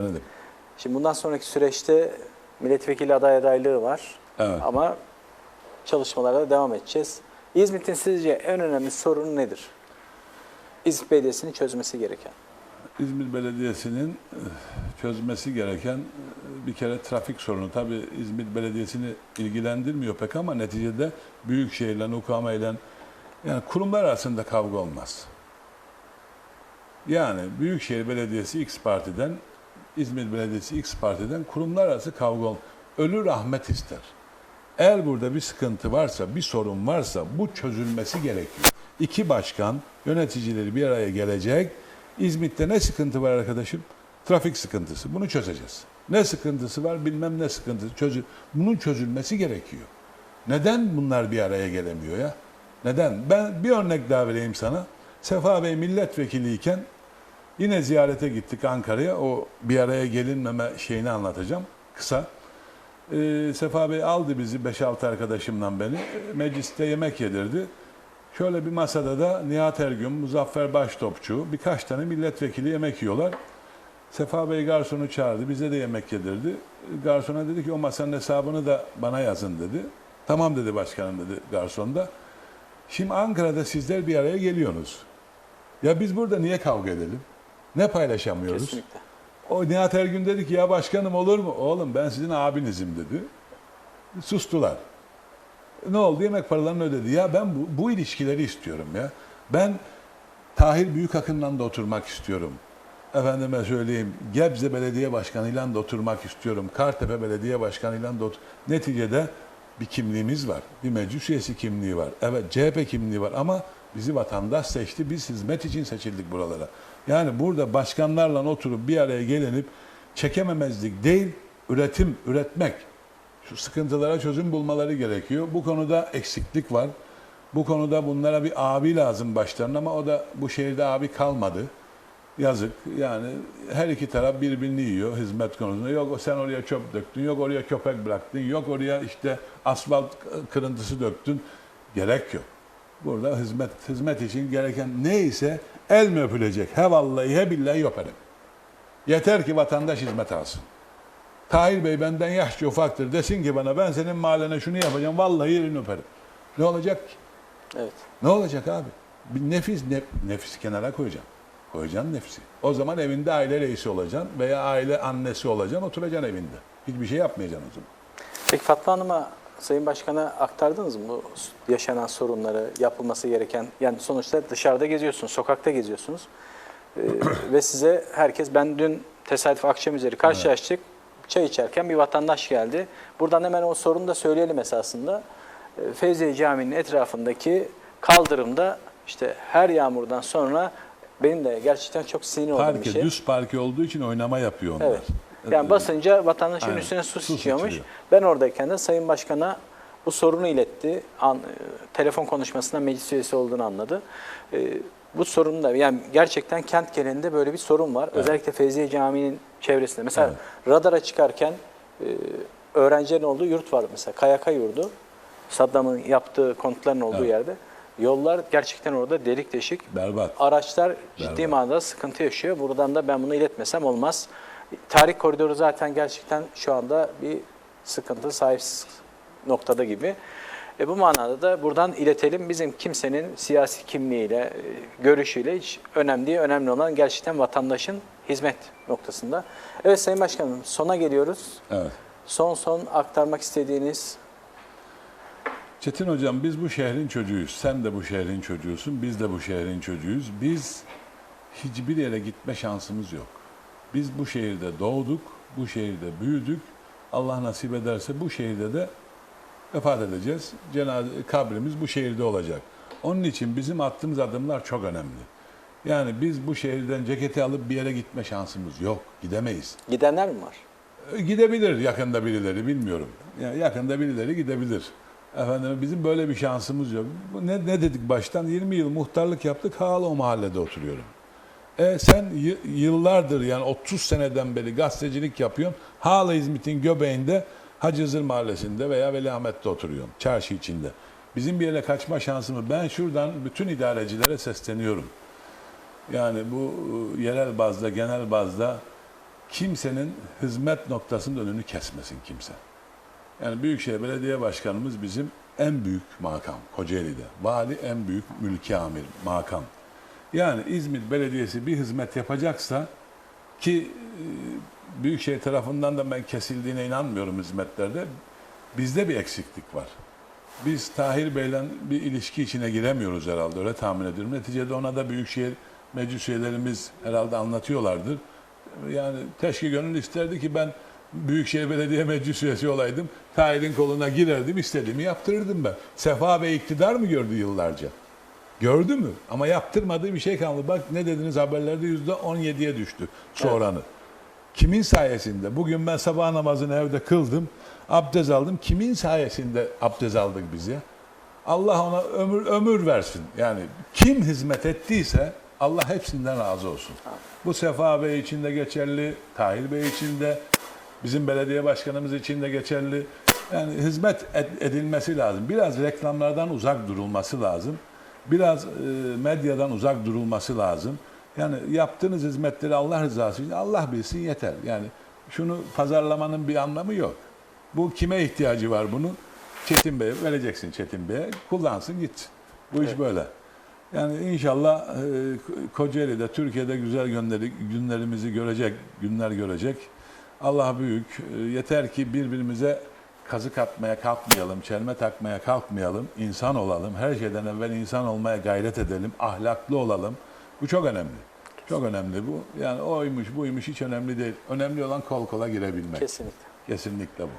Anladım. Şimdi bundan sonraki süreçte milletvekili aday adaylığı var. Evet. Ama çalışmalara devam edeceğiz. İzmit'in sizce en önemli sorunu nedir? İzmit Belediyesi'nin çözmesi gereken. İzmir Belediyesi'nin eh, çözmesi gereken eh, bir kere trafik sorunu. Tabii İzmir Belediyesi'ni ilgilendirmiyor pek ama neticede büyükşehirle, UKM yani kurumlar arasında kavga olmaz. Yani Büyükşehir Belediyesi X partiden, İzmir Belediyesi X partiden kurumlar arası kavga olmaz. Ölü rahmet ister. Eğer burada bir sıkıntı varsa, bir sorun varsa bu çözülmesi gerekiyor. İki başkan, yöneticileri bir araya gelecek. İzmit'te ne sıkıntı var arkadaşım? Trafik sıkıntısı. Bunu çözeceğiz. Ne sıkıntısı var? Bilmem ne sıkıntısı. Çözü Bunun çözülmesi gerekiyor. Neden bunlar bir araya gelemiyor ya? Neden? Ben bir örnek daha vereyim sana. Sefa Bey milletvekiliyken yine ziyarete gittik Ankara'ya. O bir araya gelinmeme şeyini anlatacağım kısa. Ee, Sefa Bey aldı bizi 5-6 arkadaşımla beni. Mecliste yemek yedirdi. Şöyle bir masada da Nihat Ergün, Muzaffer Baştopçu, birkaç tane milletvekili yemek yiyorlar. Sefa Bey garsonu çağırdı, bize de yemek yedirdi. Garsona dedi ki o masanın hesabını da bana yazın dedi. Tamam dedi başkanım dedi garson da. Şimdi Ankara'da sizler bir araya geliyorsunuz. Ya biz burada niye kavga edelim? Ne paylaşamıyoruz? Kesinlikle. O Nihat Ergün dedi ki ya başkanım olur mu? Oğlum ben sizin abinizim dedi. Sustular. Ne oldu? Yemek paralarını ödedi. Ya ben bu, bu ilişkileri istiyorum ya. Ben Tahir Büyükakın'la da oturmak istiyorum. Efendime söyleyeyim Gebze Belediye Başkanı'yla da oturmak istiyorum. Kartepe Belediye Başkanı'yla da otur. Neticede bir kimliğimiz var. Bir meclis üyesi kimliği var. Evet CHP kimliği var ama bizi vatandaş seçti. Biz hizmet için seçildik buralara. Yani burada başkanlarla oturup bir araya gelinip çekememezlik değil, üretim, üretmek. Şu sıkıntılara çözüm bulmaları gerekiyor. Bu konuda eksiklik var. Bu konuda bunlara bir abi lazım başlarına ama o da bu şehirde abi kalmadı. Yazık. Yani her iki taraf birbirini yiyor hizmet konusunda. Yok sen oraya çöp döktün, yok oraya köpek bıraktın, yok oraya işte asfalt kırıntısı döktün. Gerek yok. Burada hizmet hizmet için gereken neyse el mi öpülecek? He vallahi he billahi öperim. Yeter ki vatandaş hizmet alsın. Tahir Bey benden yaşça ufaktır. Desin ki bana ben senin mahallene şunu yapacağım. Vallahi yerini öperim. Ne olacak ki? Evet. Ne olacak abi? Bir nefis, nef- nefisi kenara koyacaksın. Koyacaksın nefsi. O zaman evinde aile reisi olacaksın veya aile annesi olacaksın, oturacaksın evinde. Hiçbir şey yapmayacaksın o zaman. Peki Fatma Hanım'a Sayın Başkan'a aktardınız mı bu yaşanan sorunları, yapılması gereken? Yani sonuçta dışarıda geziyorsunuz, sokakta geziyorsunuz. Ee, ve size herkes, ben dün tesadüf akşam üzeri karşılaştık. Çay içerken bir vatandaş geldi. Buradan hemen o sorunu da söyleyelim esasında. Ee, Fevziye Camii'nin etrafındaki kaldırımda işte her yağmurdan sonra benim de gerçekten çok sinir olduğum bir Parke, şey. düz parke olduğu için oynama yapıyor onlar. Evet. Yani basınca vatandaşın Aynen. üstüne su Su sıçıyormuş. Ben oradayken de Sayın Başkan'a bu sorunu iletti. An, e, telefon konuşmasında meclis üyesi olduğunu anladı. E, bu sorun da yani gerçekten kent genelinde böyle bir sorun var. Özellikle Feyziye Camii'nin çevresinde. Mesela radara çıkarken e, öğrencilerin olduğu yurt var mesela. Kayaka yurdu. Saddam'ın yaptığı konutların olduğu Evet. yerde. Yollar gerçekten orada delik deşik. Berbat. Araçlar ciddi Berbat. manada sıkıntı yaşıyor. Buradan da ben bunu iletmesem olmaz. Tarih koridoru zaten gerçekten şu anda bir sıkıntı sahipsiz noktada gibi. E bu manada da buradan iletelim. Bizim kimsenin siyasi kimliğiyle, e, görüşüyle hiç önemli değil. Önemli olan gerçekten vatandaşın hizmet noktasında. Evet Sayın Başkanım sona geliyoruz. Evet. Son son aktarmak istediğiniz Çetin Hocam biz bu şehrin çocuğuyuz. Sen de bu şehrin çocuğusun. Biz de bu şehrin çocuğuyuz. Biz hiçbir yere gitme şansımız yok. Biz bu şehirde doğduk, bu şehirde büyüdük. Allah nasip ederse bu şehirde de vefat edeceğiz. Cenaze, kabrimiz bu şehirde olacak. Onun için bizim attığımız adımlar çok önemli. Yani biz bu şehirden ceketi alıp bir yere gitme şansımız yok. Gidemeyiz. gidenler mi var? E, Gidebilir yakında birileri bilmiyorum. Yani yakında birileri gidebilir. Efendim bizim böyle bir şansımız yok. Ne, ne dedik baştan? 20 yıl muhtarlık yaptık. Hala o mahallede oturuyorum. E sen yıllardır yani 30 seneden beri gazetecilik yapıyorsun. Hala İzmit'in göbeğinde Hacı Hızır Mahallesi'nde veya Veliahmet'te oturuyorsun. Çarşı içinde. Bizim bir yere kaçma şansımız. Ben şuradan bütün idarecilere sesleniyorum. Yani bu e, yerel bazda, genel bazda kimsenin hizmet noktasının önünü kesmesin kimse. Yani Büyükşehir Belediye Başkanımız bizim en büyük makam Kocaeli'de. Vali en büyük mülki amir makam. Yani İzmir Belediyesi bir hizmet yapacaksa ki e, Büyükşehir tarafından da ben kesildiğine inanmıyorum hizmetlerde. Bizde bir eksiklik var. Biz Tahir Bey'le bir ilişki içine giremiyoruz herhalde öyle tahmin ediyorum. Neticede ona da Büyükşehir meclis üyelerimiz herhalde anlatıyorlardır. Yani keşke gönül isterdi ki ben Büyükşehir Belediye Meclis üyesi olaydım. Tahir'in koluna girerdim, istediğimi yaptırırdım ben. Sefa Bey iktidar mı gördü yıllarca? Gördü mü? Ama yaptırmadığı bir şey kalmadı. Bak ne dediniz haberlerde yüzde 17'ye düştü su Evet. oranı. Kimin sayesinde? Bugün ben sabah namazını evde kıldım. Abdest aldım. Kimin sayesinde abdest aldık biz ya? Allah ona ömür ömür versin. Yani kim hizmet ettiyse Allah hepsinden razı olsun. Bu Sefa Bey için de geçerli, Tahir Bey için de, bizim belediye başkanımız için de geçerli. Yani hizmet ed- edilmesi lazım. Biraz reklamlardan uzak durulması lazım. Biraz e, medyadan uzak durulması lazım. Yani yaptığınız hizmetleri Allah rızası için Allah bilsin yeter. Yani şunu pazarlamanın bir anlamı yok. Bu kime ihtiyacı var bunun? Çetin Bey'e vereceksin Çetin Bey'e. Kullansın gitsin. Bu iş Evet. böyle. Yani inşallah e, Kocaeli'de, Türkiye'de güzel günleri, günlerimizi görecek, günler görecek. Allah büyük. E, Yeter ki birbirimize kazık atmaya kalkmayalım, çelme takmaya kalkmayalım, insan olalım. Her şeyden evvel insan olmaya gayret edelim, ahlaklı olalım. Bu çok önemli. Çok önemli bu. Yani oymuş, buymuş hiç önemli değil. Önemli olan kol kola girebilmek. Kesinlikle. Kesinlikle bu.